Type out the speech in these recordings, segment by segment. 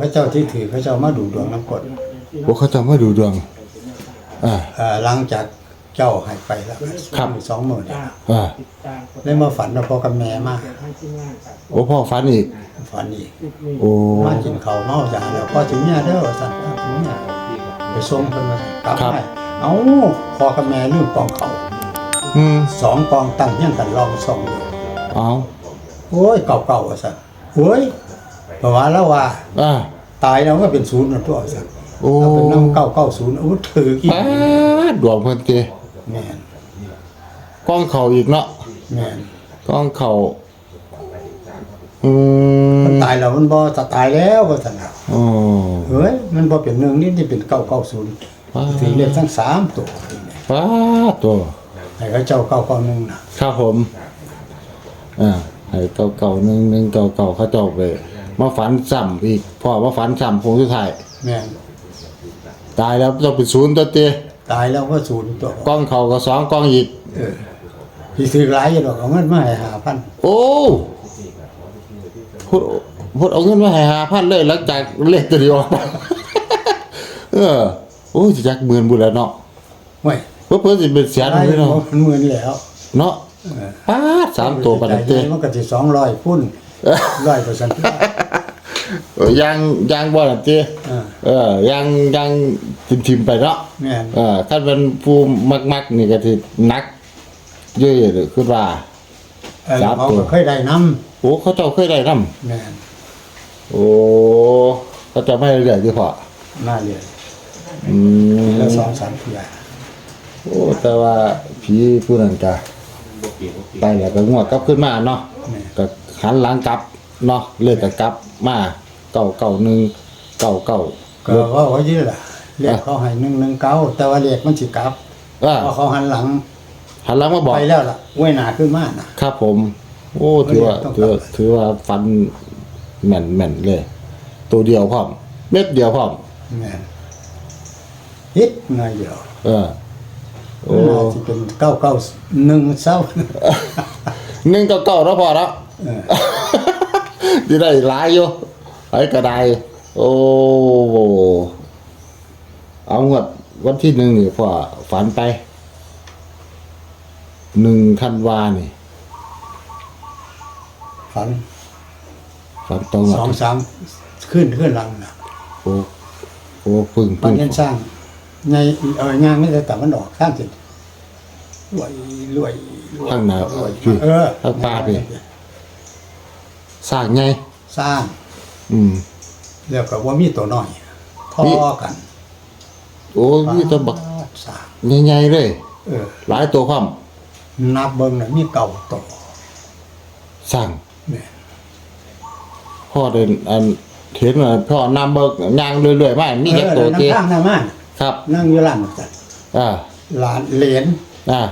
พระเจ้าที่ถือพระเจ้ามาดูดวงน้ำกรดโอ้เขาจะมาดูดวง อ่า เอ่อหลังจากเจ้าหายไปแล้วครับ สองหมื่นเนี่ยอ่า ได้มาฝันว่าพ่อกับแม่มาโอ้พ่อฝันอีก ฝันอีกโอ้ มากินข้าวเมาจานแล้วพ่อถึงเนี่ยเด้อสั่นถึงเนี่ยไปส่งเพิ่นมากลับ ไปเอ้าพ่อกับแม่ลืมกองเขาวอืมสองกองตั้งเฮียงกันลองส่องอยู่เอาโอ้ยเก่าๆว่าสั่นโอ้ย เพราะว่าแล้วว่าอ่าตายแล้วก็เป็นศูนย์นั่นตัวสั่นโอ้เราเป็นน้ำเก้าเก้าศูนย์อาวุธถือกี่ป้าดดวงเพิ่นเตแม่นกล้องเข่าอีกเนาะแม่นกล้องเข่าอืมมันตายแล้วมันบ่จะตายแล้วก็สั่นน่ะโอ้เฮ้ยมันบ่เป็นหนึ่งนี่ที่เป็นเก้าเก้าศูนย์ป้าถือเลขทั้งสามตัวป้าดตัวให้เขาเจ้าเก้าเก้าหนึ่งน่ะ ครับผม อ่าให้เก่าเก่าหนึ่งหนึ่งเก่าเก่าเขาเจ้าไป มาฝันซ้ำอีกพ่อมาฝันซ้ำคงสุดท้ายแม่นตายแล้วต้องเป็นศูนย์ตัวเตตายแล้วก็ศูนย์ตัวกล้องเข่าก็สองกล้องอีกเออพี่ซื้อหลายอยู่ดอกเอาเงินมาให้หาพันโอ้พูดพูดเอาเงินมาให้หาพันเลยหลังจากเลขตัวเดียวออกไป เออโอ้ยจักหมื่นบุญแล้วเนาะเว้ยเพื่อเพื่อสิเป็นแสนได้เลยเนาะมันหมื่นแล้วเนาะเออป้าดสามตัวปันใจเต้มันก็สิสองร้อยพุ่น ร้อยเปอร์เซ็นต์ เออยางยางบ่ล่ะเต้อ่า เออยางยางทิมๆไปเนาะ แม่นเออถ้าเป็นผู้มักๆนี่ก็สิหนักเยอะๆเลยคือว่า เออสามเขาตัวก็เคยได้น้โอ้เขาเจ้าเคยได้นํำแม่นโอ้เขาเจะไม่เรื่อยๆที่พอน่าเรียนอืมแล้วสองสามเทื่อโอ้แต่ว่าผีผู้นั้นก็ไปแล้วก็งวดกลับขึ้นมาเนาะแม่นก็ หันหลังกลับเนาะเลขก็กลับมาเก่าเก่าหนึ่งเก่าเก่าก็ว่าไว้ยี่ล่ะเรียกเขาให้หนึ่งหนึ่งเก้าแต่ว่าเรียกมันสิกลับอ่าเพราะเขาหันหลัง หันหลังมาบอกไปแล้วล่ะเว้ยหนาขึ้นมาน่ะครับผม โอ้ถือว่าต้องกถืลัอบว่าถือว่าฟันแม่นแม่นเลย ตัวเดียวพร้อมเม็ดเดียวพร้อมแม่นฮิตหน่อยเดียวเออโอ้น่าจะเป็นเก้าเก้าหนึ่งเศร้าหนึ่งเก่าเก่าแล้วพอแล้วเออ ที่ได้หลายอยู่ไอ้กระไดโอ้เอางวดวันที่หนึ่งนี่พ่อฝันไปหนึ่งธันวานี่ฝันฝันตรงกัสองสามขึ้นขึ้นหลังน่ะโอ้โอ้พึ่งมัพึ่นงยันสร้างในเอองานไม่ได้แต่มันออกข้างสิรวยรวยรวยข้างหน้ารวยพี่เออข้างป้าพี่ สร้างไงสร้าง อืมเรียกกับว่ามีตัวน้อยทอมีกันโอ้ยตัวบักสร้างใหญ่ๆเลย เออ หลายตัวพร้อมนับเบิ่งน่ะมีเก่าตัวสร้างเนี่ยพ่อเดินอันเห็นว่าพ่อนำเบิกยางเรื่อยๆมามีแค่เอตัวอเจน้ำข้างน้ำมันครับนั่งอยู่หลังจัดอ่าหลานเหลนอ่า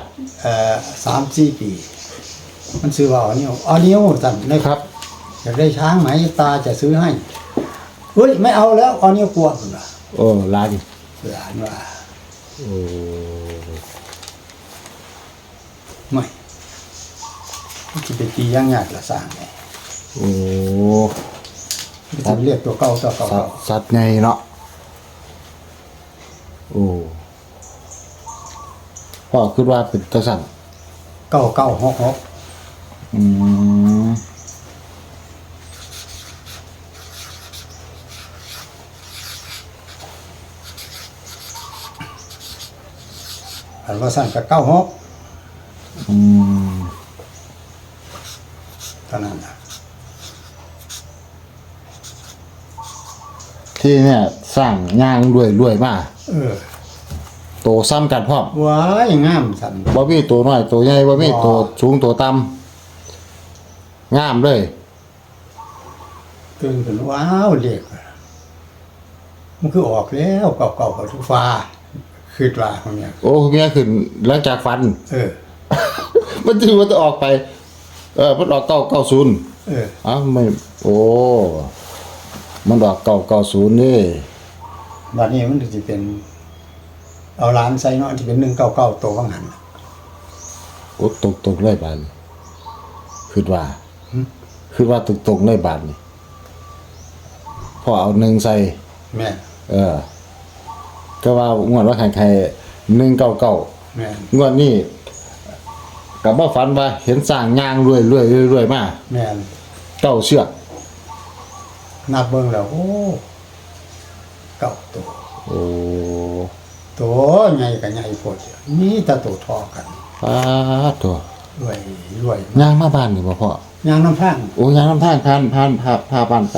เอ่อสามสี่ปี มันซื้อว่าเอาเนี่ยเอาเนี่ยสั่นนะครับ อยากได้ช้างไหมตาจะซื้อให้เฮ้ยไม่เอาแล้วเอาเนี่ยกลัวคุณล่ะโอ้ลาน หลานว่าโอ้ไม่จะไปตีย่างยากละสร้างไงโอ้จะเรียกตัวเก่าตัวเก่าสัตว์สัตว์ใหญ่เนาะโอ้พ่อคิดว่าเป็นตะสั่นเก้าเก้าหกหกอืม ว่าสั่นกับเก้าหกอืมเท่านั้นน่ะที่เนี่ยสร้างย่างรวยรวยๆมาเออโตซ้ำกันพร้อมว้ายงามสั่นบ่มีตัวน้อยตัวใหญ่บ่มีบ่ตัวสูงตัวต่ำงามเลย ตื่นขึ้นว้าวเรียกมันคือออกแล้วเก่าเก่ากับทุกฟ้า คือว่าของเนี่ยโอ้เมียขึ้นหลังจากฟัน เออ มันถือว่าจะออกไป เออมันออกเก้าเก้าศูนย์เอออ้าวไม่โอ้มันออกเก้าเก้าศูนย์นี่บัดนี้มันจะเป็น เอาล้านใส่เนาะที่เป็นหนึ่งเก้าเก้าตัวว่างหันโอ้ตกตกเลยบานนี่คือว่าหึคือว่าตกตกเลยบานนี่พ่อเอาหนึ่งใส่แม่นเออ ก็ว่างวดว่าใครใครหนึ่งเก้าเก้าแม่นงวดนี้กับว่าฝันว่าเห็นสร้างยางรวยรวยรวยรวยมากแม่นเก้าเชือกนับเบิ่งแล้วโอ้เก่าตัวโอ้ตัวใหญ่กับใหญ่โพดมีแต่ตัวทอกันป้าดตัวรวยรวยยางมาบ้านนี่บ่พ่อยางน้ำพังโอ้ยางน้ำทางผ่านผ่านพาพาบ้านไป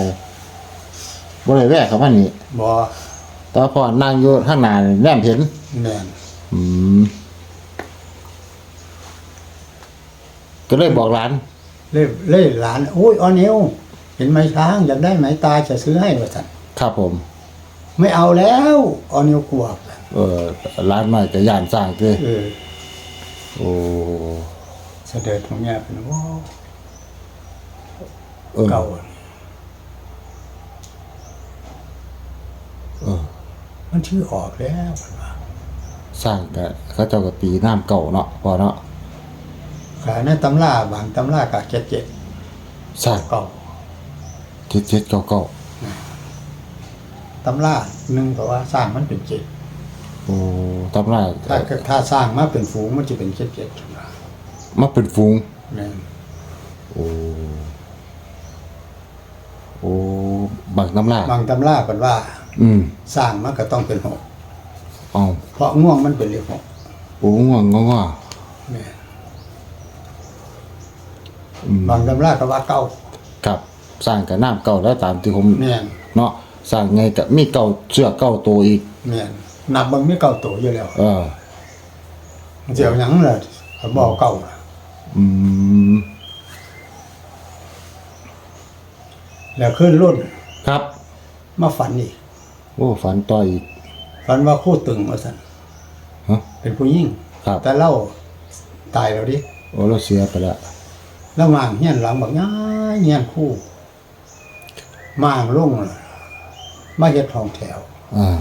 บ่ได้แวะเข้ามานี่บ่ แต่ว่าพ่อนั่งอยู่ข้างหน้านี่แนมเห็น แม่นอืม ก็เลยบอกร้าน เล่เล่หลานโอ้ยออนิวเห็นไหมช้างอยากได้ไหมตาจะซื้อให้ว่าซั่นครับผม ไม่เอาแล้วออนิวกลัวเออร้านใหม่จะย่านสร้างคือเออโอ้เสด็จของแม่เป็นว่าเออเก่า เออ มันชื่อออกแล้วมันว่าสร้างกะเขาเจ้าก็ตีน้ำเก่าเนาะพอเนาะขายในตำราบางตำรากะเจ็ดเจ็ดสร้างเก่าเจ็ดเจ็ดเก่าเก่าตำราหนึ่งก็ว่าสร้างมันเป็นเจ็ดโอ้ตำราถ้าถ้าสร้างมาเป็นฝูงมันจะเป็นเจ็ดเจ็ดมาเป็นฟูงแม่นโอ้โอ้บักน้ำลาบางตำราเป็นว่า อืมสร้างมันก็ต้องเป็นหกเอาเพราะง่วงมันเป็นเลขหกโอ้ง่วงง่วงง่วงแม่นอืมบางตำราก็ว่าเก้ากับสร้างกับน้ำเก่าแล้วตามที่ผมแม่นเนาะสร้างไงกับมีเก่าเชือกเก่าตัวอีก แม่นนับเบางมีเก้าตัวอยู่แล้วเออ เจียวหยังเลยบอกเก้าน่ะอืมแล้วขึ้นรุ่นครับมาฝันอีก โอ้ฝันต่ออีก ฝันว่าคู่ตึงว่าสันฮะ เป็นผู้หญิงครับ แต่เล่าตายแล้วดิโอ้เราเสียไปแล้วแล้วมางเฮียนหลังบอกง่ายเฮียนคู่มางลุ่งเลยมาเฮ็ดห้องแถวอ่า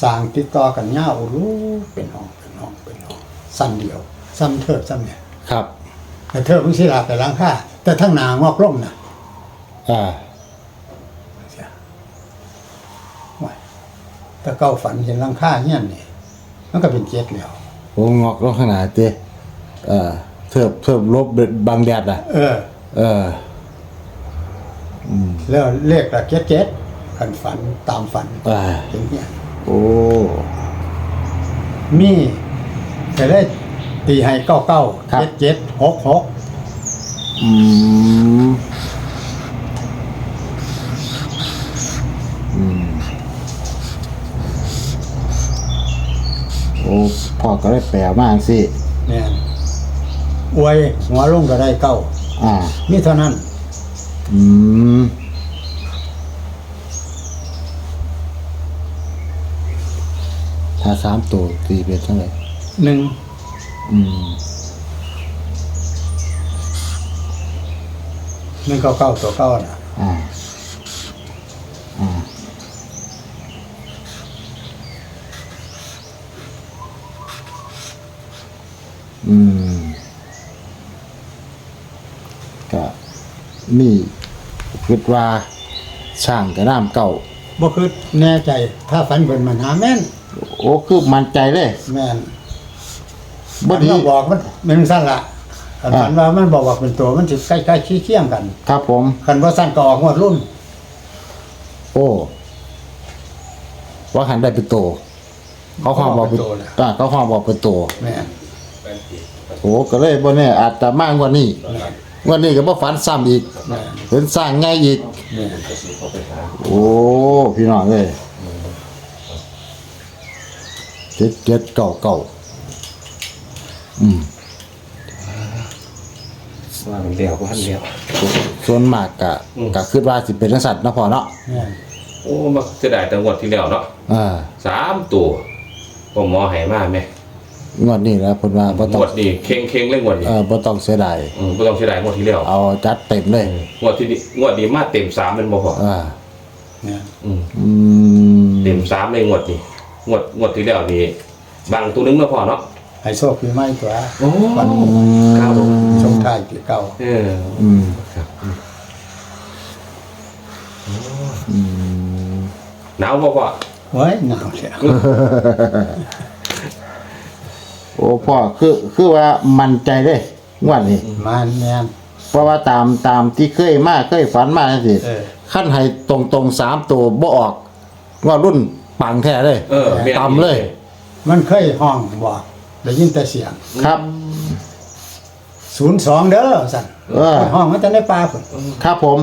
สร้างติดต่อกันยาวรู้เป็นห้องเป็นห้องเป็นห้องสั้นเดียวซ้ำเทิดซ้ำเนี่ยครับแต่เทิดมันสิลาแต่หลังค่าแต่ทั้งหนางอกล่มน่ะอ่า เสียว้าย แต่เก้าฝันเห็นหลังค่าเฮียนนี่มันก็เป็นเจ็ดแล้วโอ้งอกลงขนาดเต้เอ่าเทิบเทิบลบเด็ดบางแดดอะ เออ เออแล้วเลขละเจ็ดเจ็ดขันฝันตามฝันอ่าเห็นเฮียนโอ้มีจะได้ตีให้เก้าเก้าเจ็ดเจ็ดหกหกอืม อืม โอ้ พ่อก็ได้แปลมากสิเนี่ยอวยหัวลงก็ได้เก้าอ่า มีเท่านั้น อืม ถ้าสามตัวตีเป็นเท่าไหร่หนึ่งอืมหนึ่งเก้าเก้าตัวเก้าน่ะ อ่าอ่า อืมก็นี่คิดว่าช่างกับน้ำเก่า บ่คือแน่ใจ ถ้าฝันเป็นมันหาแม่นโอ้คือมั่นใจเลยแม่นบ่ดีมันบอกมันเป็นสั้นละคันอ่า ฝันว่ามันบอกว่าเป็นตัวมันสิใกล้ๆขี้เคียงกันครับผม คันว่าสั้นก็ออกหมดรุ่น โอ้ว่าหันได้เป็นโต เขาความบอกเป็นเขาบอกเป็นโตเลย อ่าเขาความบอกเป็นโตแม่นโอ้ก็เลยบ่เนี่ยอาจจะมากกว่านี้งวันนี้ก็บ่ฝันซ้ำอีกแม่นเห็นสร้างง่ายอีกแม่นโอ้พี่น้องเอ้ยเจ็ดเจ็ดเก่าเก่าอืม ว่ามันเดียวว่ามันเดียวส่วนมากกะกะคิดว่าสิเป็นจังสัตว์นาะพ่อเนาะแม่นโอ้มาเสียดายแต่งวดที่แล้วเนาะอ่าสามตัวผมหมอใหายมาไหม งวดนี้นะเพิ่นว่าบ่ต้องงวดนี้เข่งเข่งๆเลยงวดนี้เออบ่ต้องเสียดายอืมไม่ต้องเสียดายงวดที่แล้วเอาจัดเต็มเลยงวดที่นี่งวดนี้มาเต็มสามเป็นบ่พออ่าแม่นอืมอืมเต็มสามเลยงวดนี้งวดงวดที่แล้วนี่บางตัวนึงแล้วพอเนาะให้โชคปีใหม่ตัวโอ้วันเก้าตัวชงท้ายปีเก่าเอออืมครับอืมหนาวบ่พ่อไว้หนาวแล้ว โอ้พ่อคือคือว่ามั่นใจเลยงวดนี้ มันแม่น เพราะว่าตามตามที่เคยมาเคยฝันมาจังซี่เออ ขั้นให้ตรงตรงๆสามตัวบ่ออกว่ารุ่นปังแท้เลยเออแม่น ต่ำเลย มันเคยห้องบอกได้ยินแต่เสียง ครับศูนย์สองเด้อสั่นเออ ห้องมันจะในป่าพุ่นครับผม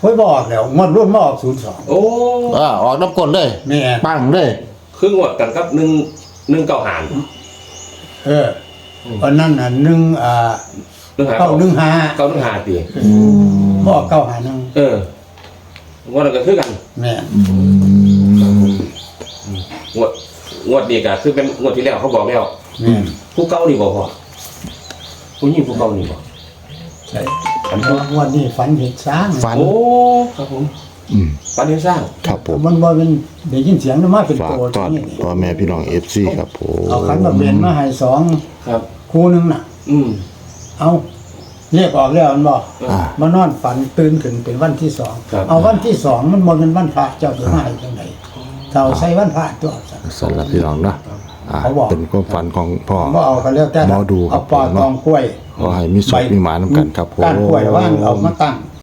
โอ้ยบอกแล้วงวดรุ่นมาออกศูนย์สองโอ้เออออกน้ำกลนเลยแม่น ปังเลย ครึ่งงวดกันครับหนึ่งหนึ่งเก้าหาร เออวันนั้นน่ะหนึ่งอ่าหนึ่งหาเก้าหนึ่งห้าเก้าหนึ่งหาตีอืมบอกเก้าหาหนึ่งเออว่าเราก็คือกันแม่นอืมงวดงวดนี้ก็คือเป็นงวดที่แล้วเขาบอกแล้วแม่นผู้เก่านี่บอกพ่อผู้หญิงผู้เก่านี่บอกใช่อันนี้งวันนี้ฝันเห็นช้างฝัน โอ้ครับผม อืมปันเห็นสร้างครับผมมันบ่เป็นได้ยินเสียงมันมาเป็นฝากตัวตอนนี่พ่อแม่พี่น้องเอฟซีครับผมเอาขันมาเบนมาให้สองครับ คู่หนึงน่ะ อืม เอาเรียกออกแล้วมันบอกอ่ามานอนฝันตื่นขึ้นเป็นวันที่สองครับ เอาวันที่สองมันบ่เป็นวันพระเจ้าจะมาให้จังไดเจ้าใช้วันพระตัวสั่นสำหรับพี่น้องเนาะอ่าเขาบอก เป็นความฝันของพ่อ บ่เอาก็แล้วแต่หมอดูครัเอาบปอดผมเนาะตองกล้วยขอให้มีสุขมีหมานำกันครับผม ก้านกล้วยว่างเอามาตั้ง